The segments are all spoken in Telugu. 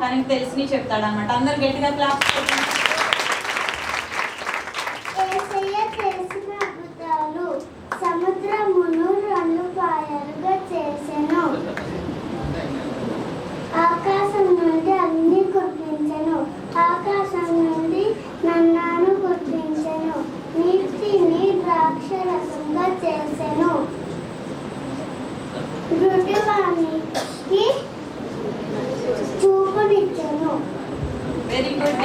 తనకి తెలిసి చెప్తాడనమాట అందరు గట్టిగా క్లాస్ గుడ్డివానికి చూపునిచ్చెను. వెరీ గుడ్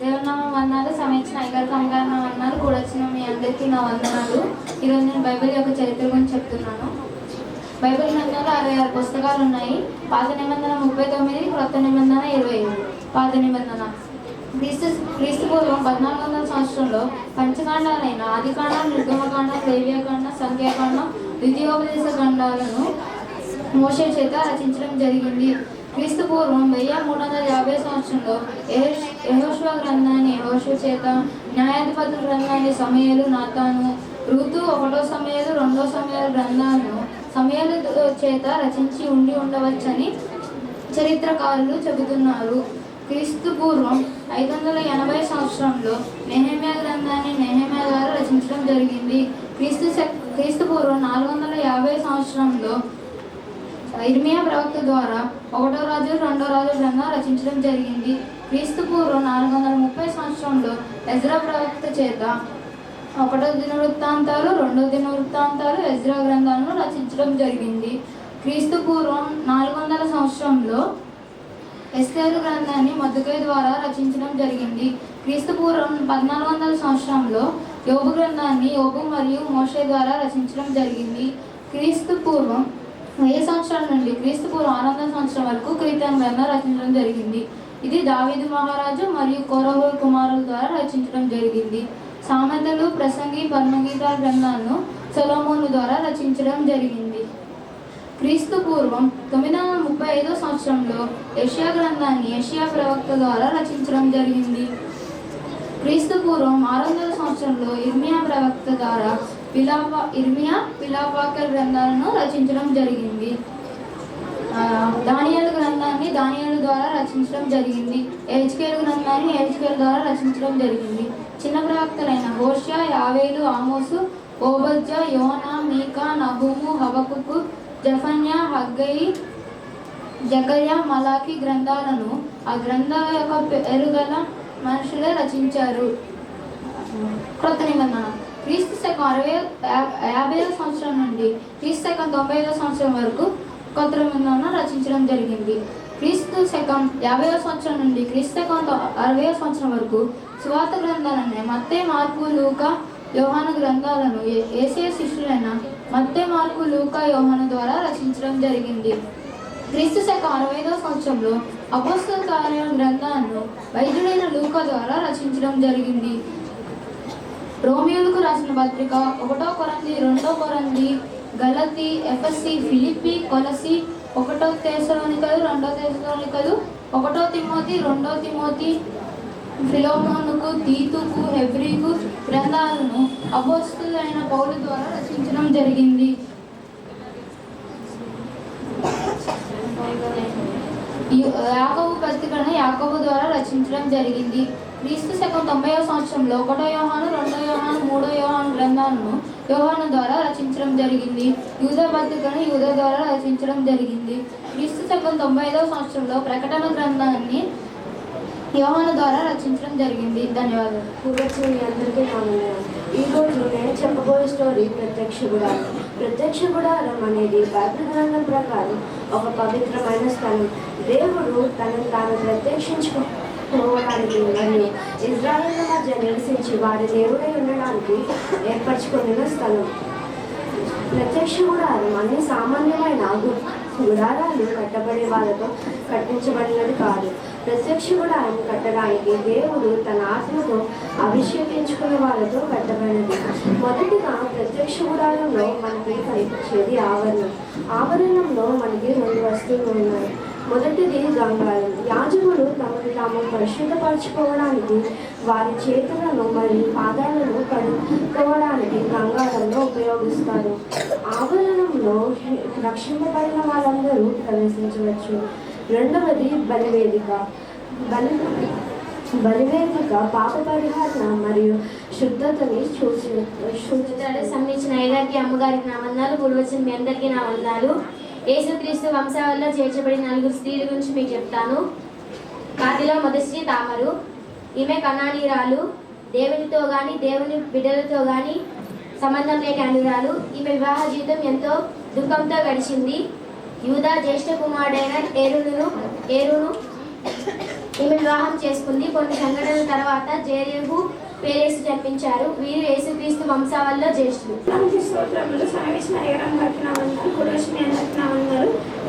దేవునామ వందనాలు సమయించిన ఐగారు అమ్మగారు నా వందనాలు కూడా వచ్చిన మీ అందరికీ నా వందనాలు. ఈరోజు నేను బైబిల్ యొక్క చరిత్ర గురించి చెప్తున్నాను. బైబిల్ గ్రంథంలో అరవై ఆరు పుస్తకాలు ఉన్నాయి. పాత నిబంధన ముప్పై తొమ్మిది క్రొత్త నిబంధన ఇరవై ఐదు. పాత నిబంధన. క్రీస్తు క్రీస్తు పూర్వం పద్నాలుగు వందల సంవత్సరంలో పంచకాండాలైన ఆదికాండం నిర్గమకాండం లేవ్యకాండం సంఖ్యాకాండం ద్వితీయోపదేశ ఖండాలను మోషే చేత రచించడం జరిగింది. క్రీస్తు పూర్వం వెయ్యి మూడు వందల యాభై సంవత్సరంలో యహోష్వ గ్రంథాన్ని యహోష్వ చేత న్యాయాధిపతుల గ్రంథాన్ని సమయలు నాతాను ఋతు ఒకటో సమయాలు రెండో సమయాల గ్రంథాలను సమయాల చేత రచించి ఉండి ఉండవచ్చని చరిత్రకారులు చెబుతున్నారు. క్రీస్తు పూర్వం ఐదు వందల ఎనభై సంవత్సరంలో నెహమ్యా గ్రంథాన్ని నెహమ్యా ద్వారా రచించడం జరిగింది. క్రీస్తు క్రీస్తు పూర్వం నాలుగు వందల యాభై సంవత్సరంలో ఇర్మియా ప్రవక్త ద్వారా ఒకటో రాజు రెండో రాజు గ్రంథం రచించడం జరిగింది. క్రీస్తు పూర్వం నాలుగు వందల ముప్పై సంవత్సరంలో ఎజ్రా ప్రవక్త చేత ఒకటో దిన వృత్తాంతాలు రెండో దిన వృత్తాంతాలు ఎజ్రా గ్రంథాలను రచించడం జరిగింది. క్రీస్తు పూర్వం నాలుగు వందల సంవత్సరంలో ఎస్తేరు గ్రంథాన్ని మద్దుకై ద్వారా రచించడం జరిగింది. క్రీస్తు పూర్వం పద్నాలుగు వందల సంవత్సరంలో యోగు గ్రంథాన్ని యోగు మరియు మోషే ద్వారా రచించడం జరిగింది. క్రీస్తు పూర్వం వెయ్యి సంవత్సరాల నుండి క్రీస్తు పూర్వం ఆరు వందల సంవత్సరం వరకు క్రీతం గ్రంథం రచించడం జరిగింది. ఇది దావీదు మహారాజు మరియు కోరహోల్ కుమారుల ద్వారా రచించడం జరిగింది. సామెతలు ప్రసంగి పరమగీతాల గ్రంథాలను సొలమోను ద్వారా రచించడం జరిగింది. క్రీస్తు పూర్వం తొమ్మిది వందల ముప్పై ఐదో సంవత్సరంలో ఏషియా గ్రంథాన్ని ఏషియా ప్రవక్త ద్వారా రచించడం జరిగింది. క్రీస్తు పూర్వం ఆరు వందల సంవత్సరంలో ఇర్మియా ప్రవక్త ద్వారా పిలాపా ఇర్మియా పిలాపాకర్ గ్రంథాలను రచించడం జరిగింది. దానియాల గ్రంథాన్ని దానియాల ద్వారా రచించడం జరిగింది. హెచ్కేల్ గ్రంథాన్ని హెచ్కేల్ ద్వారా రచించడం జరిగింది. చిన్న ప్రవక్తలైన హోషా యావేలు ఆమోసు ఓబజ్జ యోనా మీకా నహుము హబకుకు జఫన్యా హగ్గయి జగయ మలాకి గ్రంథాలను ఆ గ్రంథాల యొక్క పేరుగల మనుషులే రచించారు. క్రొత్త నిబంధన. క్రీస్తు శకం అరవై యాభై సంవత్సరం నుండి క్రీస్తు శకం తొంభై ఐదో సంవత్సరం వరకు కొత్త నిబంధన రచించడం జరిగింది. క్రీస్తు శకం యాభై సంవత్సరం నుండి క్రీస్తు శకం అరవై సంవత్సరం వరకు సువార్త గ్రంథాలనే మత్తే మార్పు లూక యోహాను గ్రంథాలను ఏ- ఏసే శిష్యులైన మత్తే మార్కు లూకా యోహాను ద్వారా రచించడం జరిగింది. క్రీస్తు శక అరవై సంవత్సరంలో అపోస్తల కార్యం గ్రంథాలను వైద్యుడైన లూకా ద్వారా రచించడం జరిగింది. రోమియోలకు రాసిన పత్రిక ఒకటో కొరంది రెండో కొరంది గలతి ఎఫ్ఎస్సి ఫిలిపి కొలసి ఒకటో తెసలోనికలు రెండో తెసలోనికలు ఒకటో తిమోతి రెండో తిమోతి ఫిలోమోనుకు తీతుకు హెబ్రికు గ్రంథాలను అపోస్తులైన పౌలు ద్వారా రచించడం జరిగింది. యాకవు యాకోబు పత్రికను ద్వారా రచించడం జరిగింది. క్రీస్తు శకం తొంభై సంవత్సరంలో ఒకటో యోహాను రెండో యోహాను మూడో యోహాను గ్రంథాలను యోహాను ద్వారా రచించడం జరిగింది. యూద పత్రికను యూద ద్వారా రచించడం జరిగింది. క్రీస్తు శకం తొంభై ఐదవ సంవత్సరంలో ప్రకటన గ్రంథాన్ని యోహాను ద్వారా రచించడం జరిగింది. ధన్యవాదాలు. కూర్చొని మీ అందరికీ నా ఈ రోజు నేను చెప్పబోయే స్టోరీ ప్రత్యక్ష గుడారం ప్రత్యక్ష గుడారం అనేది బైబిల్ గ్రంథం ప్రకారం ఒక పవిత్రమైన స్థలం. దేవుడు తనను తాను ప్రత్యక్షించుకోవడానికి మరియు ఇజ్రాయేల్ మధ్య నివసించి వారి దేవుడై ఉండడానికి ఏర్పరచుకున్న స్థలం. ప్రత్యక్ష గుడారం అన్ని సామాన్యమైన గు- గుడారాలు కట్టబడే వాళ్ళతో కట్టించబడినది కాదు. ప్రత్యక్ష గుడారం కట్టడానికి దేవుడు తన ఆత్మను అభిషేకించుకున్న వాళ్ళతో కట్టబడినది. మొదటిగా ప్రత్యక్ష గుడారంలో మనకి కనిపించేది ఆవరణం. ఆవరణంలో మనకి రెండు వస్తువులు ఉన్నాయి. మొదటిది గంగారం యాజకులు తమను తాము పరిశుద్ధపరచుకోవడానికి వారి చేతులను మరియు పాదాలను కడుక్కోవడానికి గంగారంలో ఉపయోగిస్తారు. ఆవరణ ఆవరణంలో రక్షింపబడిన వాళ్ళందరూ ప్రవేశించవచ్చు. రెండవది బలివేదిక. బలి బలివేదిక పాప పరిహారణ మరియు శుద్ధతని చూసి సూచి సంబంధించిన అయ్యగారికి అమ్మగారికి నా వందాలు కూడి మీ అందరికీ నా వందాలు యేసుక్రీస్తు వంశావళిలో చేర్చబడిన నలుగురు స్త్రీల గురించి మీకు చెప్తాను. వాటిలో మొదటి తామరు. ఈమె కణానీరాలు దేవునితో కానీ దేవుని బిడ్డలతో కానీ సంబంధం లేని అనురాలు. ఈమె వివాహ జీవితం ఎంతో దుఃఖంతో గడిచింది. యూదా జ్యేష్ఠ కుమారుడైన ఏరును ఏరును ఈమె వివాహం చేసుకుంది. కొన్ని సంఘటనల తర్వాత జేరేహు పేరేసు జన్మించారు వీరు యేసుక్రీస్తు వంశావల్లో జ్యేష్ఠులు.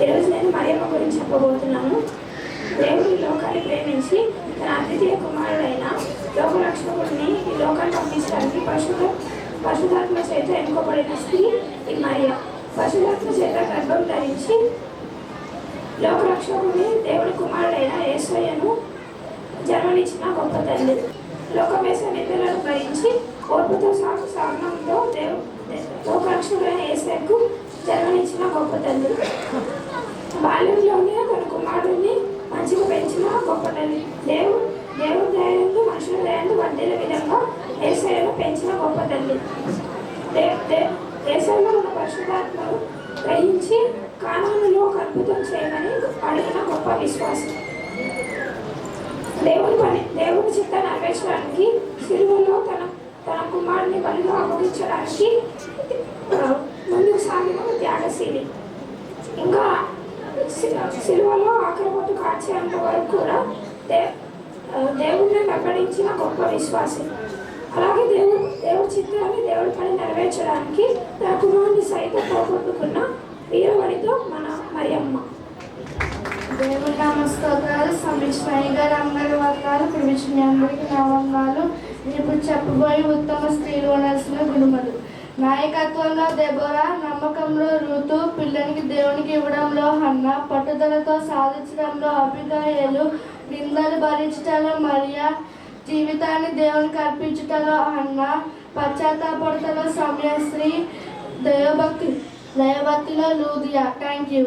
ఈరోజు నేను మరియమ్మ గురించి చెప్పబోతున్నాను. దేవుడు లోకాన్ని ప్రేమించి తన అతిథియ కుమారుడైన లోకరక్షకుడిని ఈ లోకాన్ని పంపించడానికి పశువు పశుధాత్మ చేత ఎన్నుకోబడిన స్త్రీ ఈ మరియ పశుధాత్మ చేత గర్భం ధరించి లోకరక్షకుని దేవుడి కుమారుడైన యేసయ్యను జన్మనిచ్చిన గొప్ప తల్లి. లోకమేస నిధులను భరించి ఓర్పుతో సాగు సాగనంతో దేవు లోకరక్షకుడైన యేసయ్యకు జన్మనిచ్చిన గొప్ప తల్లి. బాల్యంలోనే తన కుమారుడిని మంచిగా పెంచిన గొప్ప తల్లి. దేవు దేవుడు దయందు మనుషుల దయందు వర్ధిల్ల విధంగా ఏసయ్యను పెంచిన గొప్ప తల్లి. దే- దే- గ్రహించి కానూనులో ఒక అద్భుతం చేయమని అడిగిన గొప్ప విశ్వాసం. దేవుని పని దేవుని చిత్తాన్ని నెరవేర్చడానికి సిలువలో తన తన కుమారుని బలిగా అప్పగించడానికి ముందుకు సాగిన త్యాగశీలి. ఇంకా సిరువలో సిలువలో ఆఖరి కాచేంత వరకు కూడా దే దేవుణ్ణి దేవుడిని వెంబడించిన గొప్ప విశ్వాసం. అలాగే దేవుడు దేవుడి చిత్తాన్ని దేవుడి పని నెరవేర్చడానికి తన కుమారుని సైతం పోగొట్టుకున్న వీరవడితో మన మరియమ్మ. దేవుడి నామస్తోత్రాలు సమీక్ష గారు అందరి వర్గాలు పిలిచి అందరికీ నా ఇప్పుడు చెప్పబోయే ఉత్తమ స్త్రీలు ఉండాల్సిన గుణములు. నాయకత్వంలో దెబోరా నమ్మకంలో ఋతు పిల్లనికి దేవునికి ఇవ్వడంలో హన్న పట్టుదలతో సాధించడంలో అభిగాయలు నిందలు భరించడంలో మరియా జీవితాన్ని దేవునికి అర్పించుటలో అన్న పశ్చాత్తాపడతలో సమయశ్రీ దైవభక్తి దైవభక్తిలో లూదియా. Thank you